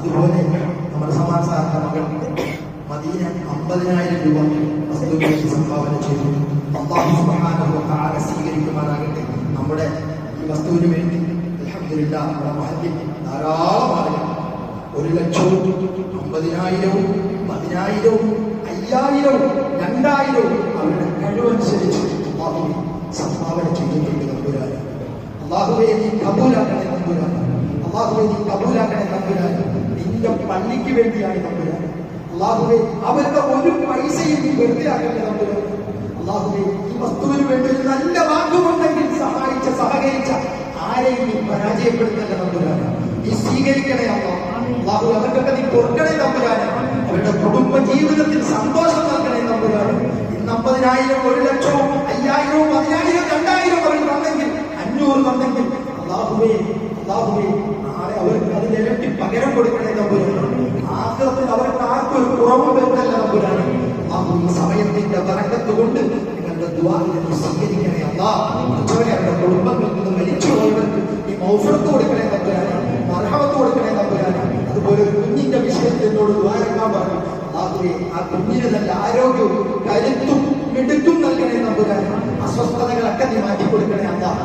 അതുപോലെ നമ്മുടെ സമാജ സാറിന്റെ മകൾ മദീന അമ്പതിനായിരം രൂപ വസ്തുവിലേക്ക് സംഭാവന ചെയ്തു. അള്ളാഹു സുബ്ഹാനഹു വ തആല സ്വീകരിക്കുമാറാകട്ടെ. നമ്മുടെ ഈ വസ്തുവിന് വേണ്ടി അൽഹംദുലില്ലാ നമ്മുടെ മഹല്ലിൽ ധാരാളം ആളുകൾ ഒരു ലക്ഷവും അമ്പതിനായിരവും പതിനായിരവും അയ്യായിരവും രണ്ടായിരവും അവരുടെ കഴിവനുസരിച്ച് അള്ളാഹുവെ സംഭാവന ചെയ്തിട്ടുണ്ട് നമ്പുരാൻ അള്ളാഹുവെ നീ കബൂലാക്കണേ നമ്പുരാൻ അള്ളാഹുവെ നീ കബൂലാക്കണേ തമ്പുരാൻ. നിന്റെ പള്ളിക്ക് വേണ്ടിയാണ് തമ്പുരാൻ. അള്ളാഹുവെ അവരുടെ ഒരു പൈസയും നീ വെറുതെ ആക്കണേ തമ്പുരാൻ. അള്ളാഹുവെ ഈ വസ്തുവിന് വേണ്ടി ഒരു നല്ല വാക്കുമുണ്ടെങ്കിൽ സഹായിച്ച സഹകരിച്ച ആരെയും നീ പരാജയപ്പെടുത്തല്ല തമ്പുരാൻ. നീ സ്വീകരിക്കണേ അപ്പൊ അള്ളാഹു അവർക്കൊക്കെ നീ പൊറുക്കണേ തമ്പുരാൻ. അവരുടെ കുടുംബ ജീവിതത്തിൽ സന്തോഷം നൽകണേ തമ്പുരാൻ. ഇന്ന് അമ്പതിനായിരം ഒരു ലക്ഷവും അയ്യായിരവും പതിനായിരം രണ്ടായിരം അവർ തന്നെങ്കിൽ അഞ്ഞൂറ് തന്നെങ്കിൽ അള്ളാഹുവേ അള്ളാഹുവേ നാളെ അവർക്ക് അതിൽ ഇരട്ടി പകരം കൊടുക്കണേ നമ്പുരാൻ ആഗ്രഹത്തിൽ അവർക്ക് ആർക്കും ഒരു കുറവ് വരുന്നല്ല തമ്പുരാണ് അള്ളാഹു ഈ സമയത്തിന്റെ തരംഗത്ത് കൊണ്ട് നിങ്ങളുടെ ദ്വാരനെ നീ സ്വീകരിക്കണേ അള്ളാഹ് അതുപോലെ അവരുടെ കുടുംബങ്ങളിൽ നിന്ന് മരിച്ചു ഈ മൗഫത്ത് കൊടുക്കണേ നമ്പുരാൻ മർഹമത്ത് കൊടുക്കണേ നമ്പുരാൻ അതുപോലെ ഒരു കുഞ്ഞിന്റെ വിഷയത്തിൽ എന്നോട് ദ്വാരക്കാൻ പറഞ്ഞു. അള്ളാഹുവേ ആ കുഞ്ഞിന് നല്ല ആരോഗ്യവും കരുത്തും മിടുക്കും നൽകണേ നമ്പുരാൻ അസ്വസ്ഥതകളൊക്കെ നീ മാറ്റി കൊടുക്കണേ അള്ളാഹ്